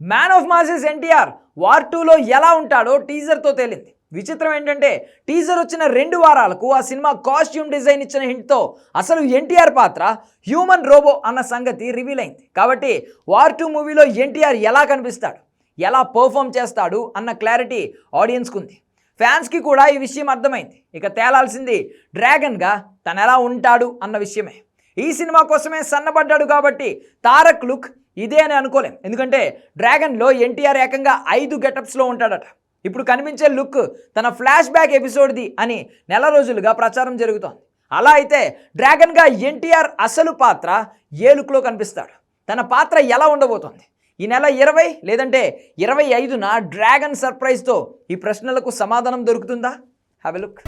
Man of masses NTR war టూలో ఎలా ఉంటాడో టీజర్తో తేలింది. విచిత్రం ఏంటంటే టీజర్ వచ్చిన రెండు వారాలకు ఆ సినిమా కాస్ట్యూమ్ డిజైన్ ఇచ్చిన హింట్తో అసలు ఎన్టీఆర్ పాత్ర హ్యూమన్ రోబో అన్న సంగతి రివీల్ అయింది. కాబట్టి వార్ టూ మూవీలో ఎన్టీఆర్ ఎలా కనిపిస్తాడు ఎలా పర్ఫామ్ చేస్తాడు అన్న క్లారిటీ ఆడియన్స్కు ఉంది. ఫ్యాన్స్కి కూడా ఈ విషయం అర్థమైంది. ఇక తేలాల్సింది డ్రాగన్గా తను ఎలా ఉంటాడు అన్న విషయమే. ఈ సినిమా కోసమే సన్నబడ్డాడు కాబట్టి తారక్ లుక్ ఇదే అని అనుకోలేం. ఎందుకంటే డ్రాగన్లో ఎన్టీఆర్ ఏకంగా ఐదు గెటప్స్లో ఉంటాడట. ఇప్పుడు కనిపించే లుక్ తన ఫ్లాష్ బ్యాక్ ఎపిసోడ్ది అని నెల రోజులుగా ప్రచారం జరుగుతోంది. అలా అయితే డ్రాగన్గా ఎన్టీఆర్ అసలు పాత్ర ఏ లుక్లో కనిపిస్తాడు? తన పాత్ర ఎలా ఉండబోతోంది? ఈ నెల ఇరవై లేదంటే ఇరవై ఐదున డ్రాగన్ సర్ప్రైజ్తో ఈ ప్రశ్నలకు సమాధానం దొరుకుతుందా? హ్యావ్ ఎ లుక్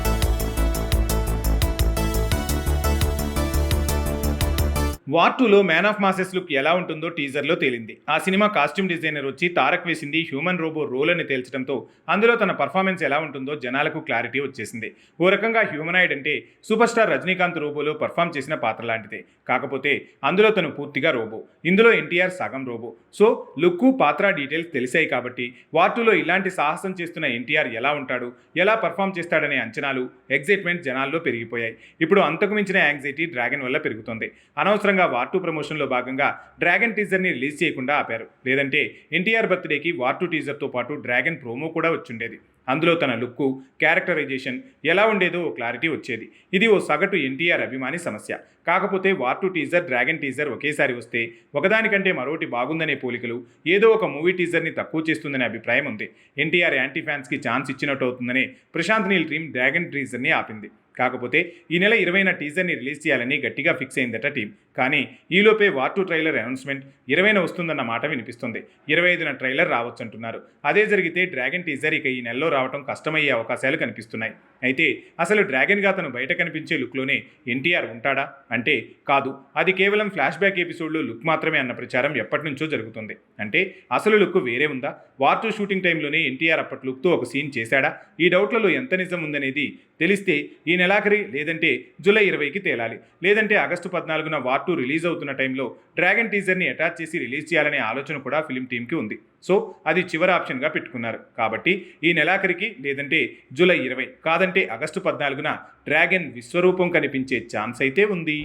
వార్ టూలో మ్యాన్ ఆఫ్ మాసెస్ లుక్ ఎలా ఉంటుందో టీజర్లో తేలింది. ఆ సినిమా కాస్ట్యూమ్ డిజైనర్ వచ్చి తారక్ వేసింది హ్యూమన్ రోబో రోల్ అని తేల్చడంతో అందులో తన పర్ఫార్మెన్స్ ఎలా ఉంటుందో జనాలకు క్లారిటీ వచ్చేసింది. ఓ రకంగా హ్యూమనాయిడ్ అంటే సూపర్ స్టార్ రజనీకాంత్ రోబోలో పర్ఫామ్ చేసిన పాత్ర లాంటిదే. కాకపోతే అందులో తను పూర్తిగా రోబో. ఇందులో ఎన్టీఆర్ సగం రోబో. సో లుక్ పాత్ర డీటెయిల్స్ తెలిసాయి కాబట్టి వార్ టూలో ఇలాంటి సాహసం చేస్తున్న ఎన్టీఆర్ ఎలా ఉంటాడు ఎలా పర్ఫామ్ చేస్తాడనే అంచనాలు ఎగ్జైట్మెంట్ జనాల్లో పెరిగిపోయాయి. ఇప్పుడు అంతకు మించిన యాంగ్జైటీ డ్రాగన్ వల్ల పెరుగుతుంది. అనవసరంగా వార్ టూ ప్రమోషన్లో భాగంగా డ్రాగన్ టీజర్ని రిలీజ్ చేయకుండా ఆపారు. లేదంటే ఎన్టీఆర్ బర్త్డేకి వార్ టూ టీజర్తో పాటు డ్రాగన్ ప్రోమో కూడా వచ్చుండేది. అందులో తన లుక్కు క్యారెక్టరైజేషన్ ఎలా ఉండేదో ఓ క్లారిటీ వచ్చేది. ఇది ఓ సగటు ఎన్టీఆర్ అభిమాని సమస్య. కాకపోతే war two teaser Dragon teaser ఒకేసారి వస్తే ఒకదానికంటే మరొకటి బాగుందనే పోలికలు ఏదో ఒక మూవీ టీజర్ని తక్కువ చేస్తుందనే అభిప్రాయం ఉంది. ఎన్టీఆర్ యాంటీ ఫ్యాన్స్కి ఛాన్స్ ఇచ్చినట్టు అవుతుందని ప్రశాంత్ నీల్ టీం డ్రాగన్ టీజర్ని ఆపింది. కాకపోతే ఈ నెల ఇరవైన టీజర్ని రిలీజ్ చేయాలని గట్టిగా ఫిక్స్ అయిందట టీం కానీ ఈలోపే వార్ టూ ట్రైలర్ అనౌన్స్మెంట్ ఇరవైన వస్తుందన్న మాట వినిపిస్తుంది. ఇరవై ఐదున ట్రైలర్ రావచ్చంటున్నారు. అదే జరిగితే డ్రాగన్ టీజర్ ఇక ఈ నెలలో రావడం కష్టమయ్యే అవకాశాలు కనిపిస్తున్నాయి. అయితే అసలు డ్రాగన్గా తను బయట కనిపించే లుక్లోనే ఎన్టీఆర్ ఉంటాడా? అంటే కాదు. అది కేవలం ఫ్లాష్ బ్యాక్ ఎపిసోడ్లో లుక్ మాత్రమే అన్న ప్రచారం ఎప్పటి నుంచో జరుగుతుంది. అంటే అసలు లుక్ వేరే ఉందా? వార్ టూ షూటింగ్ టైంలోనే ఎన్టీఆర్ అప్పటి లుక్తో ఒక సీన్ చేశాడా? ఈ డౌట్లలో ఎంత నిజం ఉందనేది తెలిస్తే ఈ నెలాఖరి లేదంటే జూలై ఇరవైకి తేలాలి. లేదంటే ఆగస్టు పద్నాలుగున వార్ టూ రిలీజ్ అవుతున్న టైంలో డ్రాగన్ టీజర్ని అటాచ్ చేసి రిలీజ్ చేయాలనే ఆలోచన కూడా ఫిలిం టీంకి ఉంది. సో అది చివరి ఆప్షన్గా పెట్టుకున్నారు. కాబట్టి ఈ నెలాఖరికి లేదంటే జూలై ఇరవై కాదంటే ఆగస్టు పద్నాలుగున డ్రాగన్ విశ్వరూపం కనిపించే ఛాన్స్ అయితే ఉంది.